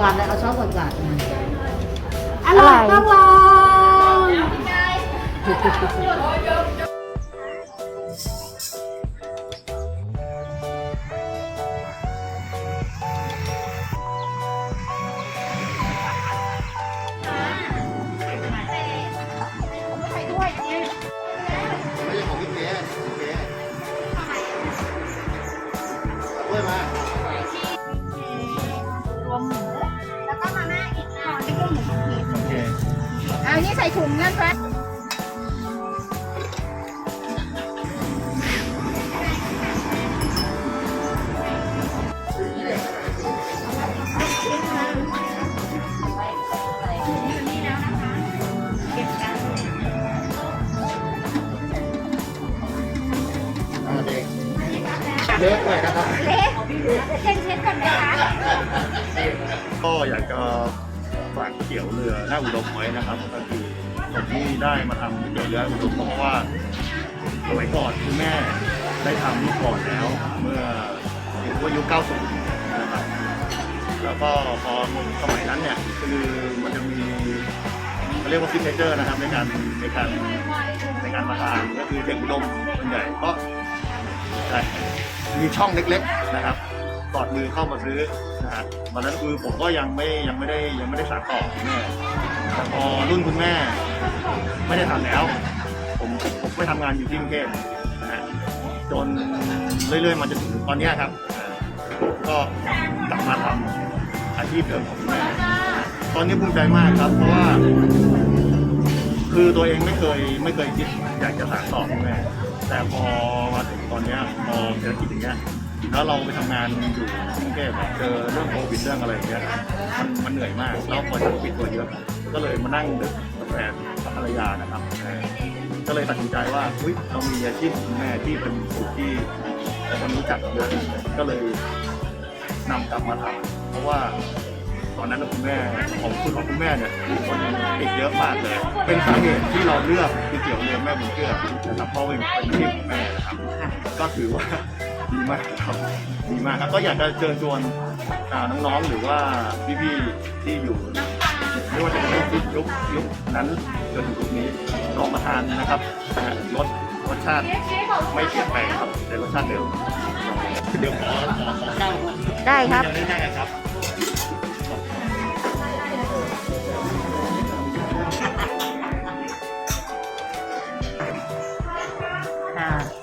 วาดๆเลยเอาช้อนกวาดๆมาอร่อยต้องลองไม่ใช่ของพี่เป๊ะพี่เป๊ะเอาด้วยมารวมหมู นี่ใส่ถุงนั่นครับอ่าเด็กเล็กหน่อยนะครับเละเช็ดเช็ดก่อนไหมคะก็อยากจะฝากก๋วยเตี๋ยวเรือหน้าอุดมไว้นะครับ ก็คือผมที่ได้มาทำก๋วยเตี๋ยวเรืออุดมเพราะว่าสมัยก่อนคุณแม่ได้ทำเมื่อก่อนแล้ว เมื่ออายุ90 นะครับ แล้วก็พอสมัยนั้นเนี่ยคือมันจะมีเขาเรียกว่าซิกเนเจอร์นะครับในการในการในการมาทานก็คือเด็กอุดมส่วนใหญ่ก็มีช่องเล็กๆนะครับกอดมือเข้ามาซื้อ นะฮะตอนนั้นคือผมก็ยังไม่ยังไม่ได้ยังไม่ได้สานต่อคุณแม่แต่พอรุ่นคุณแม่ ไม่ได้ทำแล้ว ผมผมไปทำงานอยู่ที่กรุงเทพนะฮะจนเรื่อยๆมาจนถึงตอนเนี้ยครับ ก็กลับมาทำอาชีพเดิมของคุณแม่ตอนนี้ภูมิใจมากครับ เพราะว่า คือตัวเองไม่เคยไม่เคยคิดอยากจะสานต่อคุณแม่แต่พอมาถึงตอนเนี้ยพอเศรษฐกิจอย่างเงี้ย แล้วเราไปทำงานอยู่กรุงเทพเจอเรื่องโควิดเรื่องอะไรอย่างเงี้ยมันมันเหนื่อยมากแล้วพอจะปิดตัวเยอะ ก็เลยมานั่งนึกกับแฟนกับภรรยานะครับเออก็เลยตัดสินใจว่าเฮ้ยเรามีอาชีพของคุณแม่ที่เป็นสูตรที่คนรู้จักเยอะก็เลยนำกลับมาทำเพราะว่าตอนนั้นคุณแม่ของคุณของคุณแม่เนี่ยมีคนติดเยอะมากเลย เป็นสาเหตุที่เราเลือกก๋วยเตี๋ยวเรือแม่บุญเกลือนะครับเพราะเป็นเป็นที่ของแม่นะครับ ก็ถือว่า ดีมากครับดีมากครับ ก็อยากจะเชิญชวนน้องๆหรือว่าพี่ๆที่อยู่ไม่ว่าจะเป็นยุคยุคนั้นจนถึงยุคนี้ลองมาทานนะครับนะรสรสชาติไม่เปลี่ยนแปลงครับแต่รสชาติเดิมเดี๋ยวขอขอขอเข้ได้ครับ ยังไม่ได้นครับอ่า